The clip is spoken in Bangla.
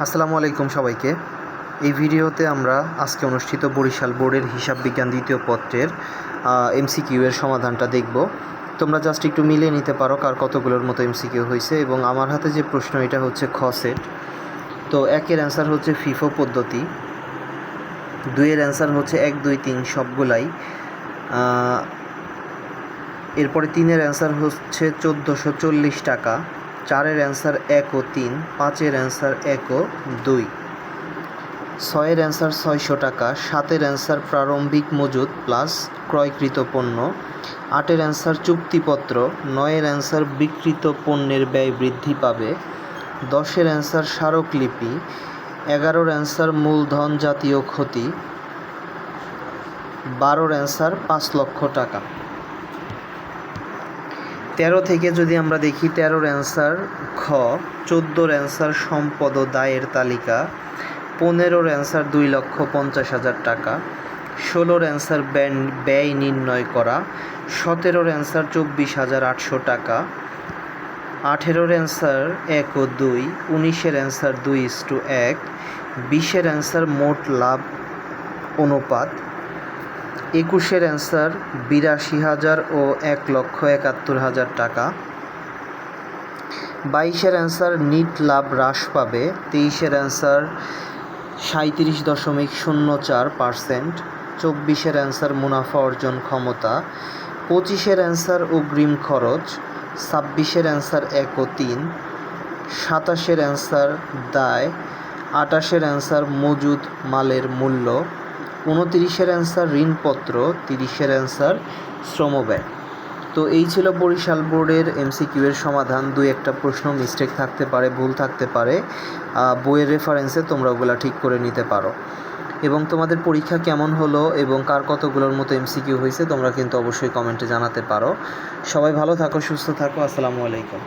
আসসালামু আলাইকুম সবাইকে। এই ভিডিওতে আমরা আজকে অনুষ্ঠিত বরিশাল বোর্ডের হিসাব বিজ্ঞান দ্বিতীয় পত্রের এমসিকিউ এর সমাধানটা দেখব। তোমরা জাস্ট একটু মিলিয়ে নিতে পারো কার কতগুলোর মতো এমসিকিউ হয়েছে এবং আমার হাতে যে প্রশ্ন এটা হচ্ছে খ সেট তো একের অ্যান্সার হচ্ছে ফিফো পদ্ধতি। দুইয়ের অ্যান্সার হচ্ছে এক, দুই, তিন সবগুলাই। এরপরে তিনের অ্যান্সার হচ্ছে চোদ্দোশো চল্লিশ টাকা। চারের অ্যান্সার এক ও তিন, পাঁচের অ্যান্সার এক ও দুই। ছয়ের অ্যান্সার ছয়শো টাকা, সাতের অ্যান্সার প্রারম্ভিক মজুদ প্লাস ক্রয়কৃত পণ্য, আটের অ্যান্সার চুক্তিপত্র, নয়ের অ্যান্সার বিকৃত পণ্যের ব্যয় বৃদ্ধি পাবে, দশের অ্যান্সার স্মারকলিপি, এগারোর অ্যান্সার মূলধন জাতীয় ক্ষতি, বারোর অ্যান্সার পাঁচ লক্ষ টাকা। তেরো থেকে যদি আমরা দেখি তেরোর অ্যান্সার খ, চোদ্দোর অ্যান্সার সম্পদ ও দায়ের তালিকা, পনেরোর অ্যান্সার দুই লক্ষ পঞ্চাশ হাজার টাকা, ষোলোর অ্যান্সার ব্যয় নির্ণয় করা, সতেরোর অ্যান্সার চব্বিশ হাজার আটশো টাকা, আঠেরোর অ্যান্সার এক ও দুই, উনিশের অ্যান্সার দুই ইস টু এক, বিশের অ্যান্সার মোট লাভ অনুপাত একুশের অ্যান্সার বিরাশি হাজার ও এক লক্ষ একাত্তর হাজার টাকা। বাইশের অ্যান্সার নিট লাভ হ্রাস পাবে। তেইশের অ্যান্সার সাঁত্রিশ দশমিক শূন্য চার পার্সেন্ট। চব্বিশের অ্যান্সার মুনাফা অর্জন ক্ষমতা। পঁচিশের অ্যান্সার অগ্রিম খরচ। ছাব্বিশের অ্যান্সার এক ও তিন। সাতাশের অ্যান্সার দায়। আটাশের অ্যান্সার মজুদ মালের মূল্য। উনতিরিশের অ্যান্সার ঋণপত্র, তিরিশের অ্যান্সার শ্রমব্যয়। তো এই ছিল বরিশাল বোর্ডের এমসিকিউ এর সমাধান। দুই একটা প্রশ্ন মিস্টেক থাকতে পারে, ভুল থাকতে পারে। বইয়ের রেফারেন্সে তোমরা ওগুলা ঠিক করে নিতে পারো। এবং তোমাদের পরীক্ষা কেমন হলো এবং কার কতগুলোর মতো এমসিকিউ হয়েছে তোমরা কিন্তু অবশ্যই কমেন্টে জানাতে পারো। সবাই ভালো থাকো, সুস্থ থাকো, আসসালামু আলাইকুম।